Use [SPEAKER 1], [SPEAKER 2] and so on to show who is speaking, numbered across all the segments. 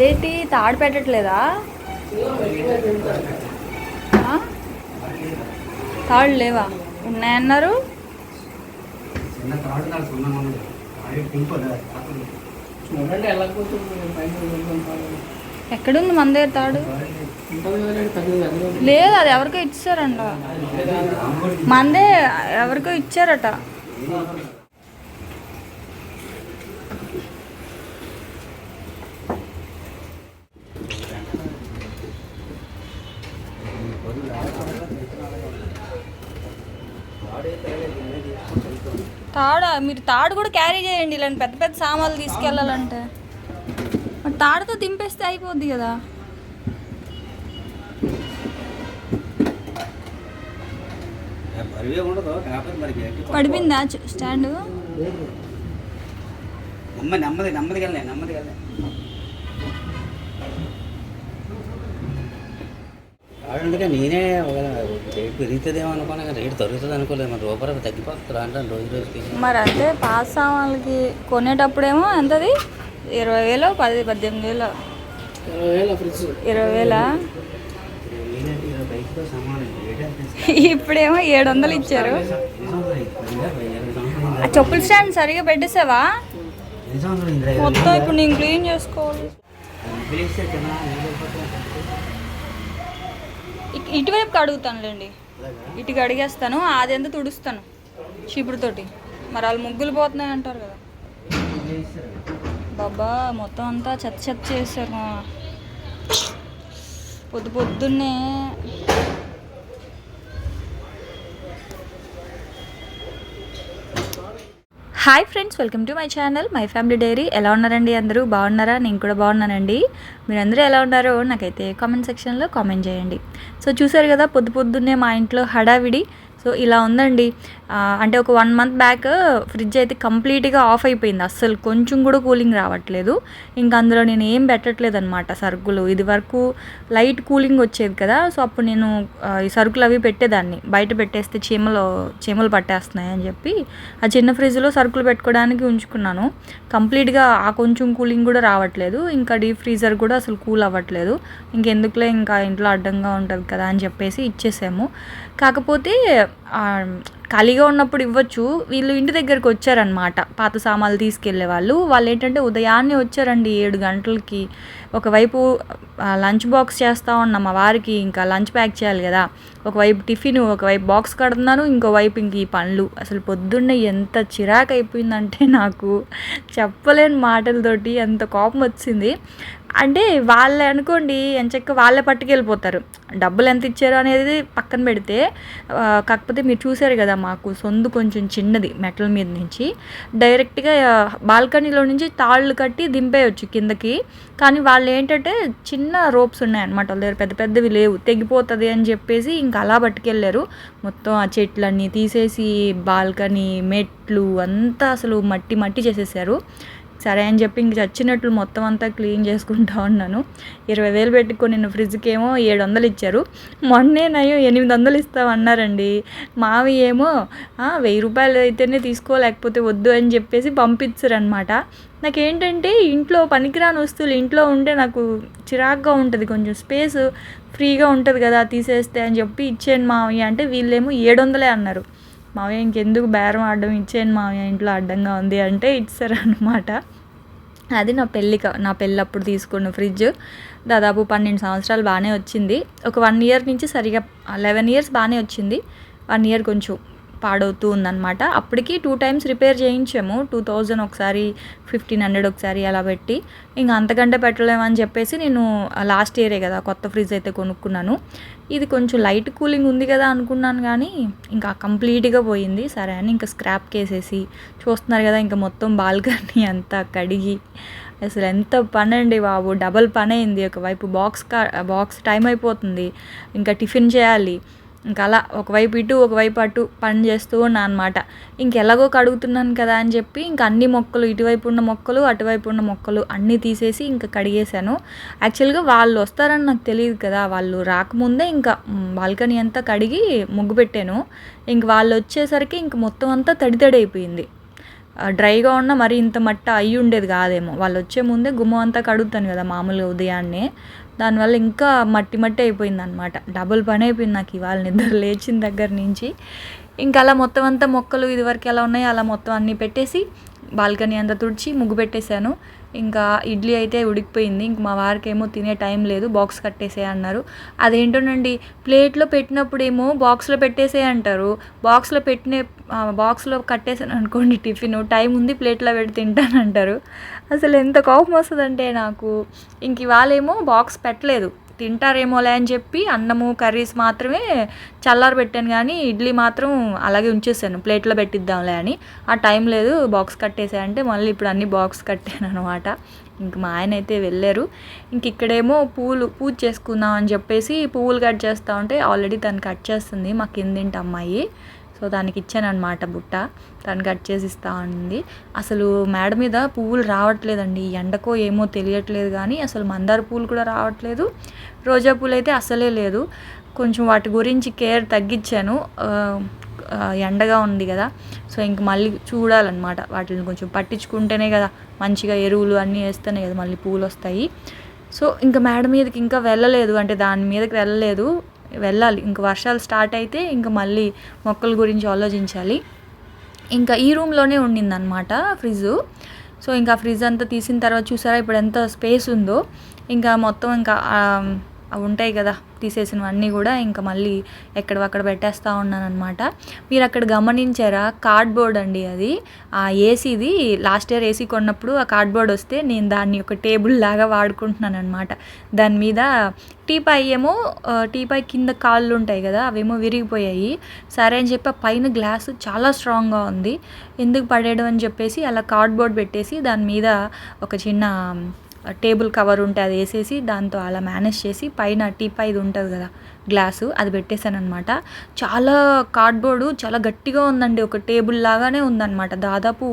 [SPEAKER 1] అదేంటి తాడు పెట్టట్లేదా తాళ్ళు లేవా ఉన్నాయన్నారు? ఎక్కడుంది మన దగ్గర తాడు? లేదు అది ఎవరికో ఇచ్చారంట. మందే ఎవరికో ఇచ్చారట. తాడ మీరు తాడు కూడా క్యారీ చేయండి ఇలాంటి పెద్ద పెద్ద సామాన్లు తీసుకెళ్ళాలంటే. మరి తాడుతో దింపేస్తే అయిపోద్ది కదా. పడిపోయిందా స్టాండ్?
[SPEAKER 2] నెమ్మ నెమ్మది నెమ్మదిగా వెళ్ళే నెమ్మదిగా వెళ్ళే అందుకే నేనే రేటు పెరుగుతుందేమో అనుకున్నా కానీ రేటు తరుగుతుంది అనుకోలేదు. మరి రూపాయలు తగ్గిపోతుంది అంటే రోజు రోజుకి.
[SPEAKER 1] మరి అంటే పాత సామాన్లకి కొనేటప్పుడేమో ఎంతది? ఇరవై వేలు పది పద్దెనిమిది వేలు.
[SPEAKER 3] ఇరవై వేల ఫ్రిడ్జ్.
[SPEAKER 1] ఇరవై వేల? ఇప్పుడేమో ఏడు వందలు ఇచ్చారు. ఆ చెప్పుల స్టాండ్ సరిగా పెట్టేసావా? మొత్తం ఇప్పుడు నేను క్లీన్ చేసుకోవాలి.
[SPEAKER 2] ఇటువైపు పిలిస్తే చిన్న నీళ్ళు
[SPEAKER 1] అడుగుతానులేండి ఇటుకి అడిగేస్తాను అది ఎంత తుడుస్తాను చీపుడుతోటి మరి వాళ్ళు ముగ్గులు పోతున్నాయి అంటారు కదా. బాబా మొత్తం అంతా చెత్త చెత్త చేశారు పొద్దు పొద్దున్నే hi friends welcome to my channel my family diary. ఎలా ఉన్నారండి అందరూ? బాగున్నారా? నేను కూడా బాగున్నానండి. మీరందరూ ఎలా ఉన్నారో నాకైతే కామెంట్ సెక్షన్లో కామెంట్ చేయండి. సో చూసారు కదా పొద్దు పొద్దున్నే మా ఇంట్లో హడావిడి. సో ఇలా ఉందండి. అంటే ఒక వన్ మంత్ బ్యాక్ ఫ్రిడ్జ్ అయితే కంప్లీట్గా ఆఫ్ అయిపోయింది. అస్సలు కొంచెం కూడా కూలింగ్ రావట్లేదు. ఇంకా అందులో నేను ఏం పెట్టట్లేదు అనమాట సరుకులు. ఇది వరకు లైట్ కూలింగ్ వచ్చేది కదా సో అప్పుడు నేను ఈ సరుకులు అవి పెట్టేదాన్ని. బయట పెట్టేస్తే చీమలు చీమలు పట్టేస్తున్నాయి అని చెప్పి ఆ చిన్న ఫ్రిడ్జ్లో సరుకులు పెట్టుకోవడానికి ఉంచుకున్నాను. కంప్లీట్గా ఆ కొంచెం కూలింగ్ కూడా రావట్లేదు. ఇంకా డీప్ ఫ్రీజర్ కూడా అసలు కూల్ అవ్వట్లేదు. ఇంకెందుకులే ఇంకా ఇంట్లో అడ్డంగా ఉంటుంది కదా అని చెప్పేసి ఇచ్చేసాము. కాకపోతే ఖాళీగా ఉన్నప్పుడు ఇవ్వచ్చు. వీళ్ళు ఇంటి దగ్గరికి వచ్చారనమాట పాత సామాన్లు తీసుకెళ్ళే వాళ్ళు. వాళ్ళు ఏంటంటే ఉదయాన్నే వచ్చారండి ఏడు గంటలకి. ఒకవైపు లంచ్ బాక్స్ చేస్తా ఉన్న మా వారికి ఇంకా లంచ్ ప్యాక్ చేయాలి కదా. ఒకవైపు టిఫిన్ ఒకవైపు బాక్స్ కడుతున్నాను ఇంకోవైపు ఇంక ఈ పనులు. అసలు పొద్దున్నే ఎంత చిరాకు అయిపోయిందంటే నాకు చెప్పలేని మాటలతోటి ఎంత కోపం వచ్చింది. అంటే వాళ్ళే అనుకోండి ఎంచక్క వాళ్ళే పట్టుకెళ్ళిపోతారు. డబ్బులు ఎంత ఇచ్చారు అనేది పక్కన పెడితే కాకపోతే మీరు చూసారు కదా మాకు సొందు కొంచెం చిన్నది మెటల్ మీద నుంచి. డైరెక్ట్గా బాల్కనీలో నుంచి తాళ్ళు కట్టి దింపేయచ్చు కిందకి. కానీ వాళ్ళు ఏంటంటే చిన్న రోప్స్ ఉన్నాయన్నమాట వాళ్ళ దగ్గర పెద్ద పెద్దవి లేవు. తెగిపోతుంది అని చెప్పేసి ఇంకా అలా పట్టుకెళ్ళారు. మొత్తం ఆ చెట్లన్నీ తీసేసి బాల్కనీ మెట్లు అంతా అసలు మట్టి మట్టి చేసేసారు. సరే అని చెప్పి ఇంక చచ్చినట్లు మొత్తం అంతా క్లీన్ చేసుకుంటా ఉన్నాను. ఇరవై వేలు పెట్టుకొని నిన్న ఫ్రిడ్జ్కి ఏమో ఏడు వందలు ఇచ్చారు. మొన్నే నయ్యో ఎనిమిది వందలు ఇస్తామన్నారండి మావి ఏమో వెయ్యి రూపాయలు అయితేనే తీసుకోలేకపోతే వద్దు అని చెప్పేసి పంపించరనమాట నాకేంటంటే ఇంట్లో పనికిరాని వస్తువులు ఇంట్లో ఉంటే నాకు చిరాగ్గా ఉంటుంది కొంచెం. స్పేస్ ఫ్రీగా ఉంటుంది కదా తీసేస్తే అని చెప్పి ఇచ్చాను మావి అంటే వీళ్ళేమో ఏడు వందలే అన్నారు. మావయ్య ఇంకెందుకు బేరం ఆడడం? ఇచ్చేయండి మావయ్య ఇంట్లో అడ్డంగా ఉంది అంటే ఇచ్చారనమాట అది నా పెళ్ళిక నా పెళ్ళి అప్పుడు తీసుకున్న ఫ్రిడ్జ్. దాదాపు పన్నెండు సంవత్సరాలు బాగానే వచ్చింది. ఒక వన్ ఇయర్ నుంచి సరిగా లెవెన్ ఇయర్స్ బాగానే వచ్చింది. వన్ ఇయర్ కొంచెం పాడవుతూ ఉందన్నమాట. అప్పటికి టూ టైమ్స్ రిపేర్ చేయించాము. టూ థౌజండ్ ఒకసారి ఫిఫ్టీన్ హండ్రెడ్ ఒకసారి అలా పెట్టి. ఇంకా అంతకంటే పెట్టలేమని చెప్పేసి నేను లాస్ట్ ఇయరే కదా కొత్త ఫ్రిడ్జ్ అయితే కొనుక్కున్నాను. ఇది కొంచెం లైట్ కూలింగ్ ఉంది కదా అనుకున్నాను కానీ ఇంకా కంప్లీట్గా పోయింది. సరే అని ఇంకా స్క్రాప్ కేసేసి చూస్తున్నారు కదా ఇంకా మొత్తం బాల్కనీ అంతా కడిగి. అసలు ఎంత పని అండి బాబు. డబల్ పని అయింది ఒకవైపు బాక్స్ కా బాక్స్ టైం అయిపోతుంది. ఇంకా టిఫిన్ చేయాలి. ఇంకా అలా ఒకవైపు ఇటు ఒకవైపు అటు పని చేస్తూ ఉన్నా అనమాట ఇంకెలాగో కడుగుతున్నాను కదా అని చెప్పి ఇంకా అన్ని మొక్కలు ఇటువైపు ఉన్న మొక్కలు అటువైపు ఉన్న మొక్కలు అన్నీ తీసేసి ఇంకా కడిగేశాను. యాక్చువల్గా వాళ్ళు వస్తారని నాకు తెలియదు కదా. వాళ్ళు రాకముందే ఇంకా బాల్కనీ అంతా కడిగి ముగ్గు పెట్టాను. ఇంక వాళ్ళు వచ్చేసరికి ఇంక మొత్తం అంతా తడి తడి అయిపోయింది డ్రైగా ఉన్న మరి ఇంత మట్ట అయ్యి ఉండేది కాదేమో. వాళ్ళు వచ్చే ముందే గుమ్మం అంతా కడుగుతాను కదా మామూలుగా ఉదయాన్నే. దానివల్ల ఇంకా మట్టి మట్టి అయిపోయింది అనమాట డబుల్ పని అయిపోయింది నాకు ఇవాళ నిద్ర లేచిన దగ్గర నుంచి. ఇంకా అలా మొత్తం అంతా మొక్కలు ఇదివరకు ఎలా ఉన్నాయో అలా మొత్తం అన్నీ పెట్టేసి బాల్కనీ అంతా తుడిచి ముగ్గు పెట్టేశాను. ఇంకా ఇడ్లీ అయితే ఉడికిపోయింది. ఇంక మా వారికేమో తినే టైం లేదు బాక్స్ కట్టేసే అన్నారు. అదేంటోనండి ప్లేట్లో పెట్టినప్పుడేమో బాక్స్లో పెట్టేసే అంటారు. బాక్స్లో పెట్టిన బాక్స్లో కట్టేసాను అనుకోండి టిఫిన్ టైం ఉంది ప్లేట్లో పెట్టి తింటానంటారు అసలు ఎంత కోపం వస్తుందంటే నాకు. ఇంక ఇవాళేమో బాక్స్ పెట్టలేదు. తింటారేమోలే అని చెప్పి అన్నము కర్రీస్ మాత్రమే చల్లారి పెట్టాను కానీ ఇడ్లీ మాత్రం అలాగే ఉంచేసాను. ప్లేట్లో పెట్టిద్దాంలే అని. ఆ టైం లేదు బాక్స్ కట్టేసా అంటే మళ్ళీ ఇప్పుడు అన్ని బాక్స్ కట్టాను అనమాట ఇంక మా ఆయన అయితే వెళ్ళారు. ఇంక ఇక్కడేమో పూలు పూజ చేసుకుందాం అని చెప్పేసి పువ్వులు కట్ చేస్తూ ఉంటే ఆల్రెడీ తను కట్ చేస్తుంది మా కిందింటి అమ్మాయి. సో దానికి ఇచ్చాను అనమాట బుట్ట. తను కట్ చేసి ఇస్తా ఉంది అసలు మేడ మీద పువ్వులు రావట్లేదండి. ఎండకో ఏమో తెలియట్లేదు కానీ అసలు మందార పూలు కూడా రావట్లేదు. రోజా పూలు అయితే అసలే లేదు. కొంచెం వాటి గురించి కేర్ తగ్గించాను. ఎండగా ఉంది కదా. సో ఇంక మళ్ళీ చూడాలన్నమాట. వాటిని కొంచెం పట్టించుకుంటేనే కదా మంచిగా ఎరువులు అన్నీ వేస్తేనే కదా మళ్ళీ పూలు వస్తాయి. సో ఇంకా మేడ మీదకి ఇంకా వెళ్ళలేదు. అంటే దాని మీదకి వెళ్ళలేదు. వెళ్ళాలి. ఇంక వర్షాలు స్టార్ట్ అయితే ఇంకా మళ్ళీ మొక్కల గురించి ఆలోచించాలి. ఇంకా ఈ రూమ్లోనే ఉండిందనమాట ఫ్రిడ్జ్ సో ఇంకా ఫ్రిడ్జ్ అంతా తీసిన తర్వాత చూసారా ఇప్పుడు ఎంత స్పేస్ ఉందో. ఇంకా మొత్తం ఇంకా ఉంటాయి కదా తీసేసినవన్నీ కూడా ఇంకా మళ్ళీ ఎక్కడవక్కడ పెట్టేస్తూ ఉన్నానమాట మీరు అక్కడ గమనించారా? కార్డ్బోర్డ్ అండి అది. ఆ ఏసీది లాస్ట్ ఇయర్ ఏసీ కొన్నప్పుడు ఆ కార్డ్బోర్డ్ వస్తే నేను దాన్ని ఒక టేబుల్ లాగా వాడుకుంటున్నాను అనమాట దాని మీద టీపాయ్ ఏమో టీపై టీపాయ్ కింద కాళ్ళు ఉంటాయి కదా అవేమో విరిగిపోయాయి. సరే అని చెప్పి ఆ పైన గ్లాస్ చాలా స్ట్రాంగ్గా ఉంది. ఎందుకు పడేయడం అని చెప్పేసి అలా కార్డ్బోర్డ్ పెట్టేసి దాని మీద ఒక చిన్న టేబుల్ కవర్ ఉంటే అది వేసేసి దాంతో అలా మేనేజ్ చేసి పైన టీపా ఇది ఉంటుంది కదా గ్లాసు అది పెట్టేశానమాట అనమాట చాలా కార్డ్బోర్డు చాలా గట్టిగా ఉందండి ఒక టేబుల్ లాగానే ఉందన్నమాట. దాదాపు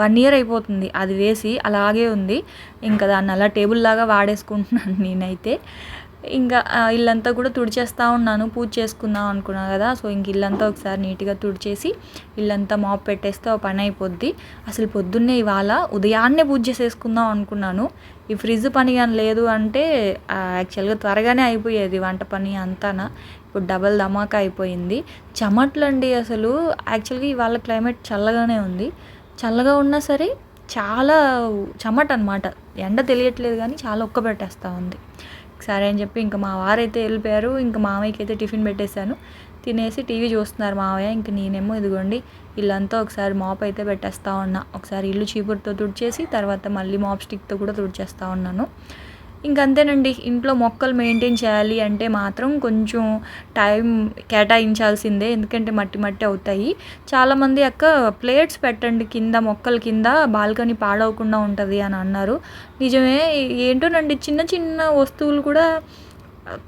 [SPEAKER 1] వన్ ఇయర్ అయిపోతుంది అది వేసి అలాగే ఉంది. ఇంకా దాన్ని అలా టేబుల్ లాగా వాడేసుకుంటున్నాను నేనైతే. ఇంకా ఇల్లంతా కూడా తుడిచేస్తూ ఉన్నాను. పూజ చేసుకుందాం అనుకున్నా కదా. సో ఇంక ఇల్లంతా ఒకసారి నీట్గా తుడిచేసి ఇల్లంతా మాప్ పెట్టేస్తే ఒక పని అయిపోద్ది. అసలు పొద్దున్నే ఇవాళ ఉదయాన్నే పూజ చేసేసుకుందాం అనుకున్నాను. ఈ ఫ్రిడ్జ్ పని కానీ లేదు అంటే యాక్చువల్గా త్వరగానే అయిపోయేది వంట పని అంతానా. ఇప్పుడు డబల్ ధమాకా అయిపోయింది. చెమట్లండి అసలు. యాక్చువల్గా ఇవాళ క్లైమేట్ చల్లగానే ఉంది. చల్లగా ఉన్నా సరే చాలా చెమట అనమాట ఎండ తెలియట్లేదు కానీ చాలా ఒక్క పెట్టేస్తూ ఉంది. సరే అని చెప్పి ఇంకా మా వారైతే వెళ్ళిపోయారు. ఇంకా మామయ్యకి అయితే టిఫిన్ పెట్టేశాను. తినేసి టీవీ చూస్తున్నారు మావయ్య. ఇంక నేనేమో ఇదిగోండి ఇల్లంతా ఒకసారి మాప్ అయితే పెట్టేస్తా ఉన్నా. ఒకసారి ఇల్లు చీపురుతో తుడిచేసి తర్వాత మళ్ళీ మాప్ స్టిక్తో కూడా తుడిచేస్తూ ఉన్నాను. ఇంకంతేనండి ఇంట్లో మొక్కలు మెయింటైన్ చేయాలి అంటే మాత్రం కొంచెం టైం కేటాయించాల్సిందే ఎందుకంటే మట్టి మట్టి అవుతాయి. చాలామంది అక్క ప్లేట్స్ పెట్టండి కింద మొక్కల కింద బాల్కనీ పాడవకుండా ఉంటుంది అని అన్నారు. నిజమే ఏంటోనండి చిన్న చిన్న వస్తువులు కూడా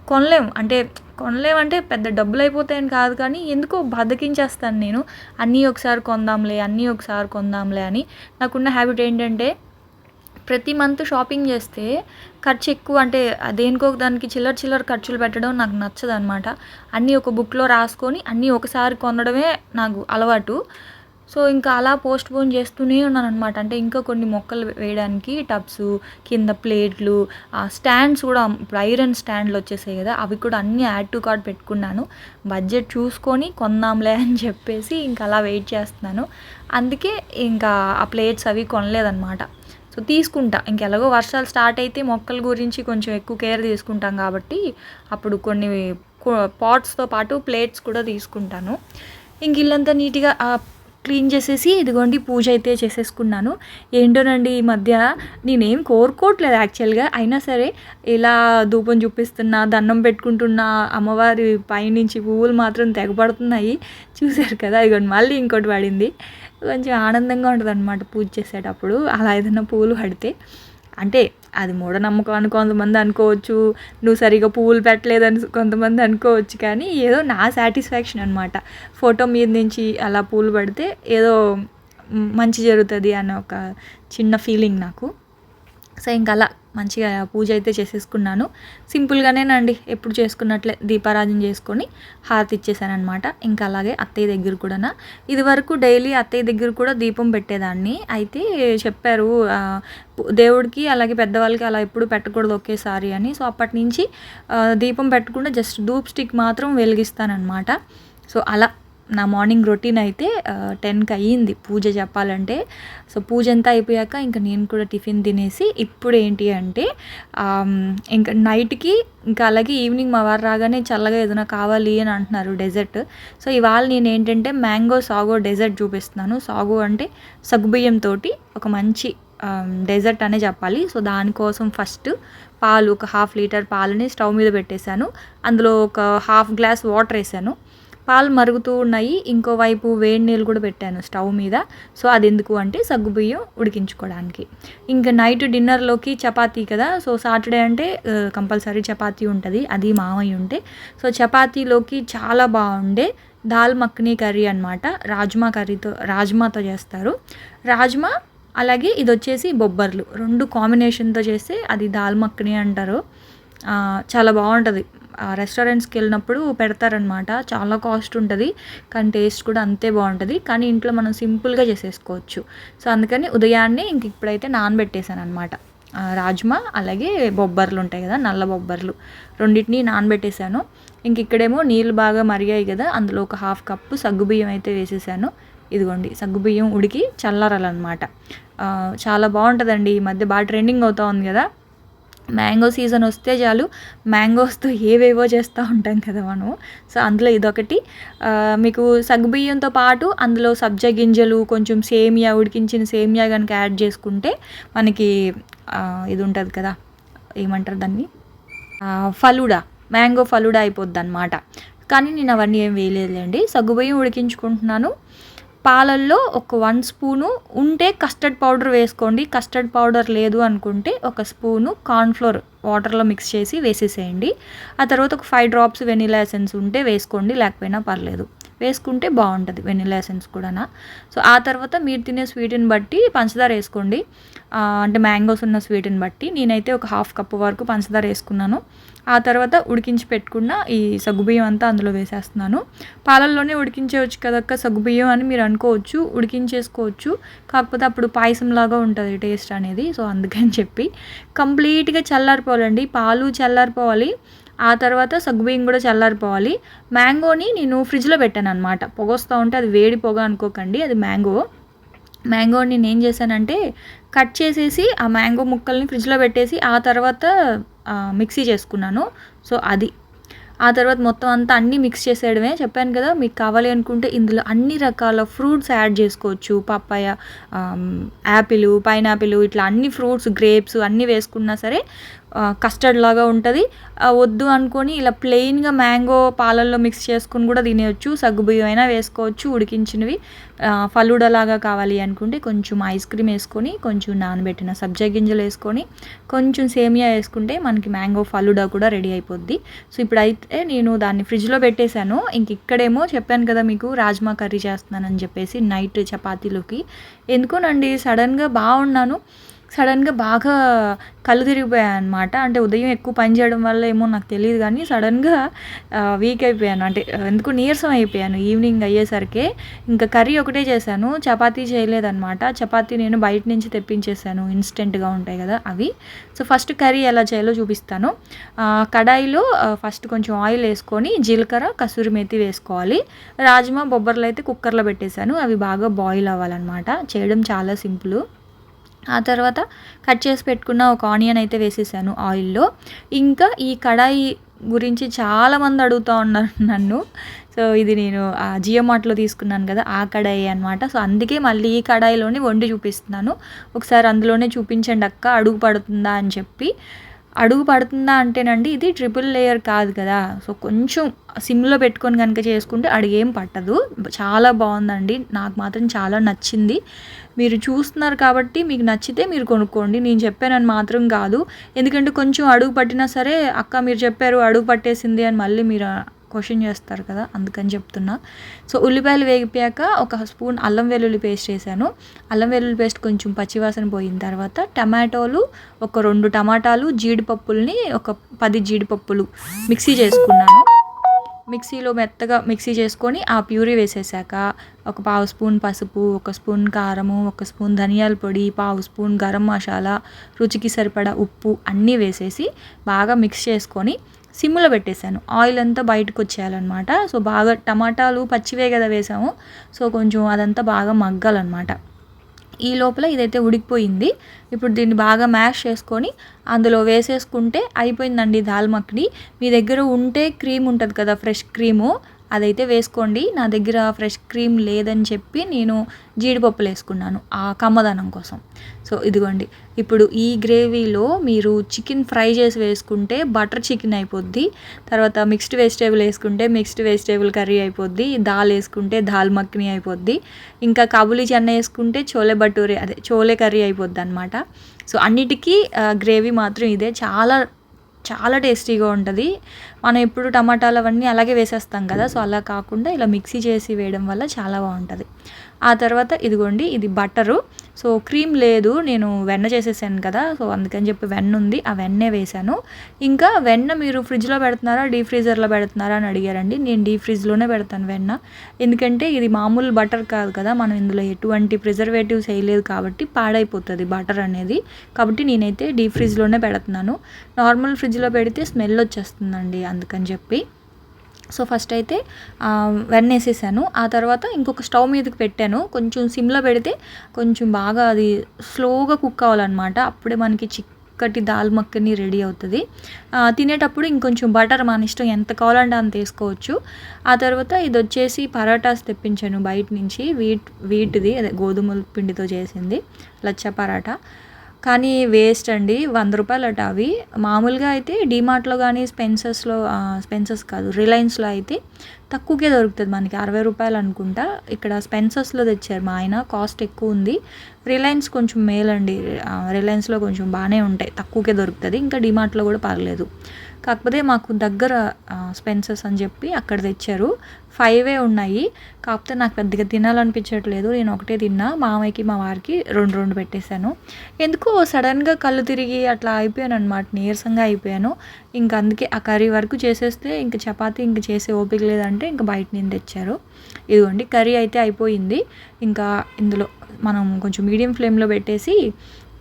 [SPEAKER 1] కొనలేం. అంటే కొనలేం అంటే పెద్ద డబ్బులు అయిపోతాయని కాదు కానీ ఎందుకో బతికించేస్తాను నేను. అన్నీ ఒకసారి కొందాంలే అన్నీ ఒకసారి కొందాంలే అని. నాకున్న హ్యాబిట్ ఏంటంటే ప్రతి మంత్ షాపింగ్ చేస్తే ఖర్చు ఎక్కువ అంటే దేనికో దానికి చిల్లర చిల్లర ఖర్చులు పెట్టడం నాకు నచ్చదు అనమాట అన్నీ ఒక బుక్లో రాసుకొని అన్నీ ఒకసారి కొనడమే నాకు అలవాటు. సో ఇంకా అలా పోస్ట్ పోన్ చేస్తూనే ఉన్నాను అనమాట అంటే ఇంకా కొన్ని మొక్కలు వేయడానికి టబ్స్ కింద ప్లేట్లు స్టాండ్స్ కూడా ఇప్పుడు ఐరన్ స్టాండ్లు వచ్చేసాయి కదా అవి కూడా అన్నీ యాడ్ టు కార్డ్ పెట్టుకున్నాను. బడ్జెట్ చూసుకొని కొందాంలే అని చెప్పేసి ఇంకా అలా వెయిట్ చేస్తున్నాను. అందుకే ఇంకా ఆ ప్లేట్స్ అవి కొనలేదన్నమాట సో తీసుకుంటా. ఇంకెలాగో వర్షాలు స్టార్ట్ అయితే మొక్కల గురించి కొంచెం ఎక్కువ కేర్ తీసుకుంటాం కాబట్టి అప్పుడు కొన్ని పాట్స్తో పాటు ప్లేట్స్ కూడా తీసుకుంటాను. ఇంక ఇల్లంతా నీట్గా క్లీన్ చేసేసి ఇదిగోండి పూజ అయితే చేసేసుకున్నాను. ఏంటోనండి ఈ మధ్య నేనేం కోరుకోవట్లేదు యాక్చువల్గా. అయినా సరే ఇలా ధూపం చూపిస్తున్నా దండం పెట్టుకుంటున్నా అమ్మవారి పైనుంచి పువ్వులు మాత్రం తెగపడుతున్నాయి. చూశారు కదా ఇదిగోండి మళ్ళీ ఇంకోటి పడింది. కొంచెం ఆనందంగా ఉంటుంది అనమాట పూజ చేసేటప్పుడు. అలా ఏదైనా పువ్వులు పడితే. అంటే అది మూఢనమ్మకం అని కొంతమంది అనుకోవచ్చు. నువ్వు సరిగా పువ్వులు పెట్టలేదని కొంతమంది అనుకోవచ్చు. కానీ ఏదో నా సాటిస్ఫాక్షన్ అనమాట ఫోటో మీద నుంచి అలా పూలు పడితే ఏదో మంచి జరుగుతుంది అనే ఒక చిన్న ఫీలింగ్ నాకు. సో ఇంకా అలా మంచిగా పూజ అయితే చేసేసుకున్నాను. సింపుల్గానేనండి ఎప్పుడు చేసుకున్నట్లే దీపారాధన చేసుకొని హారతి ఇచ్చేసానమాట ఇంకా అలాగే అత్తయ్య దగ్గర కూడా ఇదివరకు డైలీ అత్తయ్య దగ్గర కూడా దీపం పెట్టేదాన్ని. అయితే చెప్పారు దేవుడికి అలాగే పెద్దవాళ్ళకి అలా ఎప్పుడు పెట్టకూడదు ఒకేసారి అని. సో అప్పటి నుంచి దీపం పెట్టకుండా జస్ట్ ధూప్ స్టిక్ మాత్రం వెలిగిస్తానమాట సో అలా నా మార్నింగ్ రొటీన్ అయితే టెన్కి అయ్యింది పూజ చెప్పాలంటే. సో పూజ అంతా అయిపోయాక ఇంకా నేను కూడా టిఫిన్ తినేసి ఇప్పుడు ఏంటి అంటే ఇంకా నైట్కి ఇంకా అలాగే ఈవినింగ్ మా వారు రాగానే చల్లగా ఏదైనా కావాలి అని అంటున్నారు డెజర్ట్. సో ఇవాళ నేను ఏంటంటే మ్యాంగో సాగో డెజర్ట్ చూపిస్తున్నాను. సాగో అంటే సగ్గుబియ్యంతో ఒక మంచి డెజర్ట్ అనే చెప్పాలి. సో దానికోసం ఫస్ట్ పాలు ఒక హాఫ్ లీటర్ పాలని స్టవ్ మీద పెట్టేశాను. అందులో ఒక హాఫ్ గ్లాస్ వాటర్ వేసాను. పాలు మరుగుతూ ఉన్నాయి. ఇంకోవైపు వేడి నీళ్ళు కూడా పెట్టాను స్టవ్ మీద. సో అది ఎందుకు అంటే సగ్గుబియ్యం ఉడికించుకోవడానికి. ఇంకా నైట్ డిన్నర్లోకి చపాతీ కదా. సో సాటర్డే అంటే కంపల్సరీ చపాతీ ఉంటుంది. అది మామయ్య ఉంటే. సో చపాతీలోకి చాలా బాగుండే దాల్ మక్నీ కర్రీ అనమాట రాజ్మా కర్రీతో రాజ్మాతో చేస్తారు. రాజ్మా అలాగే ఇది వచ్చేసి బొబ్బర్లు. రెండు కాంబినేషన్తో చేస్తే అది దాల్ మక్ని అంటారు. చాలా బాగుంటుంది. రెస్టారెంట్స్కి వెళ్ళినప్పుడు పెడతారనమాట చాలా కాస్ట్ ఉంటుంది. కానీ టేస్ట్ కూడా అంతే బాగుంటుంది. కానీ ఇంట్లో మనం సింపుల్గా చేసేసుకోవచ్చు. సో అందుకని ఉదయాన్నే ఇంక ఇప్పుడైతే నానబెట్టేశాను అనమాట రాజ్మా అలాగే బొబ్బర్లు ఉంటాయి కదా నల్ల బొబ్బర్లు. రెండింటిని నానబెట్టేశాను. ఇంక ఇక్కడేమో నీళ్ళు బాగా మరిగాయి కదా అందులో ఒక హాఫ్ కప్పు సగ్గుబియ్యం అయితే వేసేసాను. ఇదిగోండి సగ్గుబియ్యం ఉడికి చల్లారాలన్నమాట. చాలా బాగుంటుందండి. ఈ మధ్య బాగా ట్రెండింగ్ అవుతా ఉంది కదా. మ్యాంగో సీజన్ వస్తే చాలు. మ్యాంగోస్తో ఏవేవో చేస్తూ ఉంటాం కదా మనం. సో అందులో ఇదొకటి. మీకు సగ్గుబియ్యంతో పాటు అందులో సబ్జా గింజలు కొంచెం సేమియా ఉడికించిన సేమియా కనుక యాడ్ చేసుకుంటే మనకి ఇది ఉంటుంది కదా. ఏమంటారు దాన్ని? ఫలుడా. మ్యాంగో ఫలుడా అయిపోద్ది అనమాట కానీ నేను అవన్నీ ఏం వేయలేదులేండి. సగ్గుబియ్యం ఉడికించుకుంటున్నాను. పాలల్లో ఒక వన్ స్పూను ఉంటే కస్టర్డ్ పౌడర్ వేసుకోండి. కస్టర్డ్ పౌడర్ లేదు అనుకుంటే ఒక స్పూను కార్న్ఫ్లోర్ వాటర్లో మిక్స్ చేసి వేసేసేయండి. ఆ తర్వాత ఒక ఫైవ్ డ్రాప్స్ వెనిలా ఎసెన్స్ ఉంటే వేసుకోండి లేకపోయినా పర్లేదు. వేసుకుంటే బాగుంటుంది వెనిలా ఎసెన్స్ కూడా సో ఆ తర్వాత మీరు తినే స్వీట్ని బట్టి పంచదార వేసుకోండి. అంటే మ్యాంగోస్ ఉన్న స్వీట్ని బట్టి నేనైతే ఒక హాఫ్ కప్ వరకు పంచదార వేసుకున్నాను. ఆ తర్వాత ఉడికించి పెట్టుకున్న ఈ సగ్గుబియ్యం అంతా అందులో వేసేస్తున్నాను. పాలల్లోనే ఉడికించేవచ్చు కదక్క సగ్గుబియ్యం అని మీరు అనుకోవచ్చు ఉడికించేసుకోవచ్చు. కాకపోతే అప్పుడు పాయసం లాగా ఉంటుంది టేస్ట్ అనేది సో అందుకని చెప్పి. కంప్లీట్గా చల్లారిపోవాలండి. పాలు చల్లారిపోవాలి ఆ తర్వాత సగ్గుబియ్యం కూడా చల్లారిపోవాలి. మ్యాంగోని నేను ఫ్రిడ్జ్లో పెట్టాను అనమాట పొగ వస్తూ ఉంటే అది వేడి పొగ అనుకోకండి అది మ్యాంగో. మ్యాంగోని నేను ఏం చేశానంటే కట్ చేసేసి ఆ మ్యాంగో ముక్కల్ని ఫ్రిడ్జ్లో పెట్టేసి ఆ తర్వాత మిక్సీ చేసుకున్నాను. సో అది. ఆ తర్వాత మొత్తం అంతా అన్నీ మిక్స్ చేసేయడమే. చెప్పాను కదా మీకు కావాలి అనుకుంటే ఇందులో అన్ని రకాల ఫ్రూట్స్ యాడ్ చేసుకోవచ్చు. పప్పాయ యాపిల్ పైనాపిల్ ఇట్లా అన్ని ఫ్రూట్స్ గ్రేప్స్ అన్నీ వేసుకున్నా సరే కస్టర్డ్ లాగా ఉంటుంది. వద్దు అనుకొని ఇలా ప్లెయిన్గా మ్యాంగో పాలల్లో మిక్స్ చేసుకుని కూడా తినేయచ్చు. సగ్గుబియ్యం అయినా వేసుకోవచ్చు ఉడికించినవి. ఆ, ఫలూడా లాగా కావాలి అనుకుంటే కొంచెం ఐస్ క్రీమ్ వేసుకొని కొంచెం నానబెట్టిన సబ్జా గింజలు వేసుకొని కొంచెం సేమియా వేసుకుంటే మనకి మ్యాంగో ఫలూడా కూడా రెడీ అయిపోద్ది. సో ఇప్పుడైతే నేను దాన్ని ఫ్రిడ్జ్లో పెట్టేశాను. ఇంక ఇక్కడేమో చెప్పాను కదా మీకు రాజ్మా కర్రీ చేస్తున్నానని చెప్పేసి నైట్ చపాతీలోకి. ఎందుకోనండి? సడన్గా బాగున్నాను. సడన్గా బాగా కళ్ళు తిరిగిపోయాను అనమాట అంటే ఉదయం ఎక్కువ పని చేయడం వల్ల ఏమో నాకు తెలియదు కానీ సడన్గా వీక్ అయిపోయాను. అంటే ఎందుకు నీరసం అయిపోయాను ఈవినింగ్ అయ్యేసరికి. ఇంకా కర్రీ ఒకటే చేశాను చపాతీ చేయలేదన్నమాట. చపాతీ నేను బయట నుంచి తెప్పించేసాను ఇన్స్టెంట్గా ఉంటాయి కదా అవి. సో ఫస్ట్ కర్రీ ఎలా చేయాలో చూపిస్తాను. కడాయిలో ఫస్ట్ కొంచెం ఆయిల్ వేసుకొని జీలకర్ర కసూరి మేతి వేసుకోవాలి. రాజ్మా బొబ్బర్లు అయితే కుక్కర్లో పెట్టేశాను. అవి బాగా బాయిల్ అవ్వాలన్నమాట. చేయడం చాలా సింపుల్. ఆ తర్వాత కట్ చేసి పెట్టుకున్న ఒక ఆనియన్ అయితే వేసేసాను ఆయిల్లో. ఇంకా ఈ కడాయి గురించి చాలామంది అడుగుతూ ఉన్నారు నన్ను. సో ఇది నేను ఆ జియో మార్ట్లో తీసుకున్నాను కదా ఆ కడాయి అనమాట సో అందుకే మళ్ళీ ఈ కడాయిలోనే వండి చూపిస్తున్నాను. ఒకసారి అందులోనే చూపించండి అక్క అడుగు పడుతుందా అని చెప్పి. అడుగు పడుతుందా అంటేనండి ఇది ట్రిపుల్ లేయర్ కాదు కదా. సో కొంచెం సిమ్లో పెట్టుకొని కనుక చేసుకుంటే అడిగేం పట్టదు. చాలా బాగుందండి. నాకు మాత్రం చాలా నచ్చింది. మీరు చూస్తున్నారు కాబట్టి మీకు నచ్చితే మీరు కొనుక్కోండి. నేను చెప్పానని మాత్రం కాదు. ఎందుకంటే కొంచెం అడుగు పట్టినా సరే అక్క మీరు చెప్పారు అడుగు పట్టేసింది అని మళ్ళీ మీరు క్వశ్చన్ చేస్తారు కదా అందుకని చెప్తున్నా. సో ఉల్లిపాయలు వేగిపోయాక ఒక స్పూన్ అల్లం వెల్లుల్లి పేస్ట్ వేసాను అల్లం వెల్లుల్లి పేస్ట్ కొంచెం పచ్చివాసన పోయిన తర్వాత టమాటోలు ఒక రెండు టమాటాలు జీడిపప్పుల్ని ఒక పది జీడిపప్పులు మిక్సీ చేసుకున్నాను. మిక్సీలో మెత్తగా మిక్సీ చేసుకొని ఆ ప్యూరీ వేసేసాక ఒక పావు స్పూన్ పసుపు ఒక స్పూన్ కారము ఒక స్పూన్ ధనియాల పొడి పావు స్పూన్ గరం మసాలా రుచికి సరిపడా ఉప్పు అన్నీ వేసేసి బాగా మిక్స్ చేసుకొని సిమ్లో పెట్టేశాను. ఆయిల్ అంతా బయటకు వచ్చేయాలన్నమాట. సో బాగా టమాటాలు పచ్చివే కదా వేసాము. సో కొంచెం అదంతా బాగా మగ్గాలన్నమాట. ఈ లోపల ఇదైతే ఉడికిపోయింది. ఇప్పుడు దీన్ని బాగా మ్యాష్ చేసుకొని అందులో వేసేసుకుంటే అయిపోయిందండి దాల్ మక్ని మీ దగ్గర ఉంటే క్రీమ్ ఉంటుంది కదా ఫ్రెష్ క్రీము. అదైతే వేసుకోండి. నా దగ్గర ఫ్రెష్ క్రీమ్ లేదని చెప్పి నేను జీడిపప్పులు వేసుకున్నాను ఆ కమ్మదనం కోసం. సో ఇదిగోండి. ఇప్పుడు ఈ గ్రేవీలో మీరు చికెన్ ఫ్రై చేసి వేసుకుంటే బటర్ చికెన్ అయిపోద్ది. తర్వాత మిక్స్డ్ వెజిటేబుల్ వేసుకుంటే మిక్స్డ్ వెజిటేబుల్ కర్రీ అయిపోద్ది. దాల్ వేసుకుంటే దాల్ మక్ని అయిపోద్ది. ఇంకా కాబులి చెన్న వేసుకుంటే చోలే భటూరే అదే చోలే కర్రీ అయిపోద్ది అనమాట సో అన్నిటికీ గ్రేవీ మాత్రం ఇదే. చాలా చాలా టేస్టీగా ఉంటుంది. మనం ఎప్పుడు టమాటాలు అవన్నీ అలాగే వేసేస్తాం కదా సో అలా కాకుండా ఇలా మిక్సీ చేసి వేయడం వల్ల చాలా బాగుంటుంది. ఆ తర్వాత ఇదిగోండి ఇది బటరు సో క్రీమ్ లేదు నేను వెన్న చేసేసాను కదా సో అందుకని చెప్పి వెన్న ఉంది ఆ వెన్నే వేశాను. ఇంకా వెన్న మీరు ఫ్రిడ్జ్లో పెడుతున్నారా డీ ఫ్రీజర్లో పెడుతున్నారా అని అడిగారండి. నేను డీ ఫ్రిడ్జ్లోనే పెడతాను వెన్న. ఎందుకంటే ఇది మామూలు బటర్ కాదు కదా మనం ఇందులో ఎటువంటి ప్రిజర్వేటివ్స్ వేయలేదు కాబట్టి పాడైపోతుంది బటర్ అనేది. కాబట్టి నేనైతే డీ ఫ్రిడ్జ్లోనే పెడుతున్నాను. నార్మల్ ఫ్రిడ్జ్లో పెడితే స్మెల్ వచ్చేస్తుందండి అందుకని చెప్పి. సో ఫస్ట్ అయితే వెన్నేసేసాను ఆ తర్వాత ఇంకొక స్టవ్ మీదకి పెట్టాను. కొంచెం సిమ్లో పెడితే కొంచెం బాగా అది స్లోగా కుక్ అవ్వాలన్నమాట అప్పుడే మనకి చిక్కటి దాల్ మక్కని రెడీ అవుతుంది. తినేటప్పుడు ఇంకొంచెం బటర్ మన ఇష్టం ఎంత కావాలంటే అంత వేసుకోవచ్చు. ఆ తర్వాత ఇది వచ్చేసి పరాటాస్ తెప్పించాను బయట నుంచి. వీట్ వీటిది అదే గోధుమల పిండితో చేసింది. లచ్చ పరాటా. కానీ వేస్ట్ అండి. వంద రూపాయలు అట అవి. మామూలుగా అయితే డీమార్ట్లో కానీ స్పెన్సర్స్లో స్పెన్సెస్ కాదు రిలయన్స్లో అయితే తక్కువకే దొరుకుతుంది మనకి. అరవై రూపాయలు అనుకుంటా. ఇక్కడ స్పెన్సెస్లో తెచ్చారు మా ఆయన. కాస్ట్ ఎక్కువ ఉంది. రిలయన్స్ కొంచెం మేలండి. రిలయన్స్లో కొంచెం బాగానే ఉంటాయి. తక్కువకే దొరుకుతుంది. ఇంకా డిమార్ట్లో కూడా పర్లేదు. కాకపోతే మాకు దగ్గర స్పెన్సర్స్ అని చెప్పి అక్కడ తెచ్చారు. ఫైవే ఉన్నాయి. కాకపోతే నాకు పెద్దగా తినాలనిపించట్లేదు. నేను ఒకటే తిన్నా. మామయ్యకి మా వారికి రెండు రెండు పెట్టేశాను. ఎందుకో సడన్గా కళ్ళు తిరిగి అట్లా అయిపోయాను అనమాట నీరసంగా అయిపోయాను. ఇంక అందుకే ఆ కర్రీ వరకు చేసేస్తే ఇంక చపాతీ ఇంక చేసే ఓపిక లేదంటే ఇంక బయట నుంచి తెచ్చారు. ఇదిగోండి కర్రీ అయితే అయిపోయింది. ఇంకా ఇందులో మనం కొంచెం మీడియం ఫ్లేమ్లో పెట్టేసి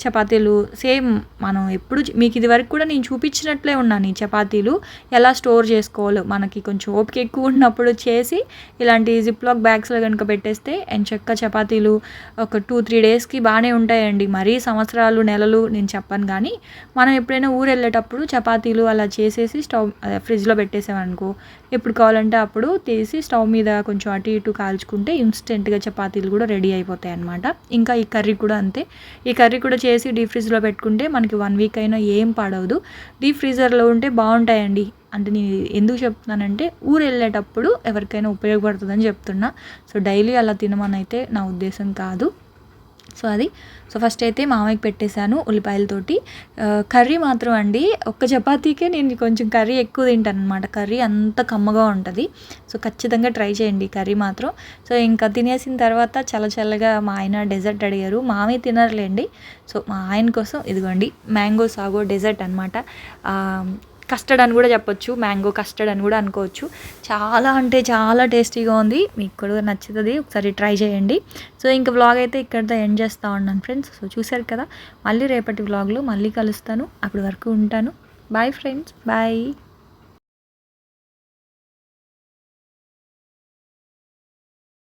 [SPEAKER 1] చపాతీలు సేమ్ మనం ఎప్పుడు మీకు ఇది వరకు కూడా నేను చూపించినట్లే ఉన్నాను ఈ చపాతీలు. ఎలా స్టోర్ చేసుకోవాలో మనకి కొంచెం ఓపిక ఎక్కువ ఉన్నప్పుడు చేసి ఇలాంటి జిప్లాక్ బ్యాగ్స్లో కనుక పెట్టేస్తే ఎంచక్క చపాతీలు ఒక టూ త్రీ డేస్కి బాగానే ఉంటాయండి. మరీ సంవత్సరాలు నెలలు నేను చెప్పను కానీ మనం ఎప్పుడైనా ఊరు వెళ్ళేటప్పుడు చపాతీలు అలా చేసేసి స్టవ్ ఫ్రిడ్జ్లో పెట్టేసామనుకో ఎప్పుడు కావాలంటే అప్పుడు తీసి స్టవ్ మీద కొంచెం అటు ఇటు కాల్చుకుంటే ఇన్స్టెంట్గా చపాతీలు కూడా రెడీ అయిపోతాయి అనమాట ఇంకా ఈ కర్రీ కూడా అంతే. ఈ కర్రీ కూడా చేసి డీప్ ఫ్రిడ్జ్లో పెట్టుకుంటే మనకి వన్ వీక్ అయినా ఏం పాడవదు. డీప్ ఫ్రీజర్లో ఉంటే బాగుంటాయండి. అంటే నేను ఎందుకు చెప్తున్నానంటే ఊరు వెళ్ళేటప్పుడు ఎవరికైనా ఉపయోగపడుతుందని చెప్తున్నా. సో డైలీ అలా తినమని అయితే నా ఉద్దేశం కాదు. సో అది. సో ఫస్ట్ అయితే మామయ్యకి పెట్టేశాను ఉల్లిపాయలతోటి. కర్రీ మాత్రం అండి ఒక్క చపాతీకే నేను కొంచెం కర్రీ ఎక్కువ తింటాను అనమాట కర్రీ అంత కమ్మగా ఉంటుంది. సో ఖచ్చితంగా ట్రై చేయండి కర్రీ మాత్రం. సో ఇంకా తినేసిన తర్వాత చల్ల చల్లగా మా ఆయన డెజర్ట్ అడిగారు. మామయ్య తినరులేండి. సో మా ఆయన కోసం ఇదిగోండి మ్యాంగో సాగో డెజర్ట్ అనమాట కస్టర్డ్ అని కూడా చెప్పొచ్చు మ్యాంగో కస్టర్డ్ అని కూడా అనుకోవచ్చు. చాలా అంటే చాలా టేస్టీగా ఉంది. మీకు కూడా నచ్చుతుంది. ఒకసారి ట్రై చేయండి. సో ఇంకా వ్లాగ్ అయితే ఇక్కడితో ఎండ్ చేస్తూ ఉన్నాను ఫ్రెండ్స్ సో చూశారు కదా? మళ్ళీ రేపటి వ్లాగ్లో మళ్ళీ కలుస్తాను. అప్పటి వరకు ఉంటాను. Bye friends bye